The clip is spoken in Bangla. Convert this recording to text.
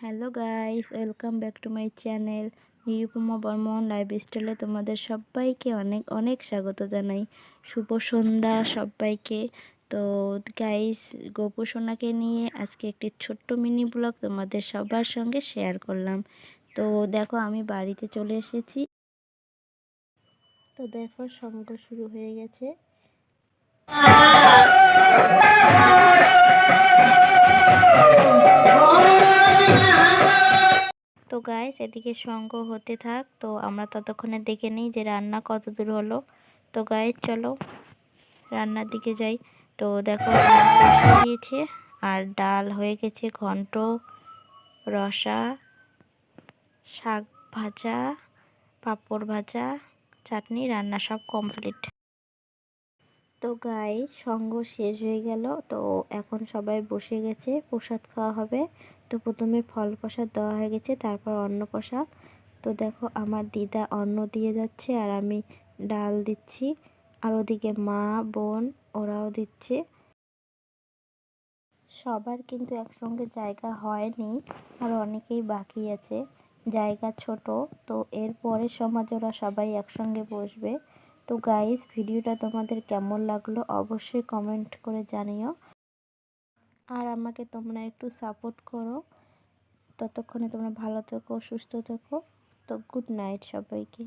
Hello guys, welcome back to my channel Nirupama Barman লাইফস্টাইলে তোমাদের সবাইকে অনেক অনেক স্বাগত জানাই। শুভ সন্ধ্যা সবাইকে। তো গাইস, গোপু সোনাকে নিয়ে আজকে একটি ছোট্ট মিনি ব্লগ তোমাদের সবার সঙ্গে শেয়ার করলাম। তো দেখো, আমি বাড়িতে চলে এসেছি। তো দেখো, সঙ্গ শুরু হয়ে গেছে। গাইস এদিকে সঙ্গ হতে থাক। তো আমরা ততক্ষণে দেখে নিই যে রান্না কত দূর হলো। তো গাইস চলো রান্নার দিকে যাই। তো দেখো দিয়েছে, আর ডাল হয়ে গেছে, ঘন্ট, রসা, শাক ভাজা, পাঁপড় ভাজা, চাটনি, রান্না সব কমপ্লিট তো গাই সঙ্গ শেষ হয়ে গেল। তো এখন সবাই বসে গেছে, প্রসাদ খাওয়া হবে। তো প্রথমে ফল প্রসাদ দেওয়া হয়ে গেছে, তারপর অন্ন প্রসাদ। তো দেখো আমার দিদা অন্ন দিয়ে যাচ্ছে আর আমি ডাল দিচ্ছি। আর ওদিকে মা, বোন ওরাও দিচ্ছে। সবার কিন্তু একসঙ্গে জায়গা হয়নি, আর অনেকেই বাকি আছে। জায়গা ছোট, তো এরপরে সমাজ ওরা সবাই একসঙ্গে বসবে। তো গাইজ ভিডিওটা তোমাদের কেমন লাগল অবশ্যই কমেন্ট করে জানিও। আর আমাকে তোমরা একটু সাপোর্ট করো। ততক্ষণে তোমরা ভালো থেকো, সুস্থ থেকো। তো গুড নাইট সবাইকে।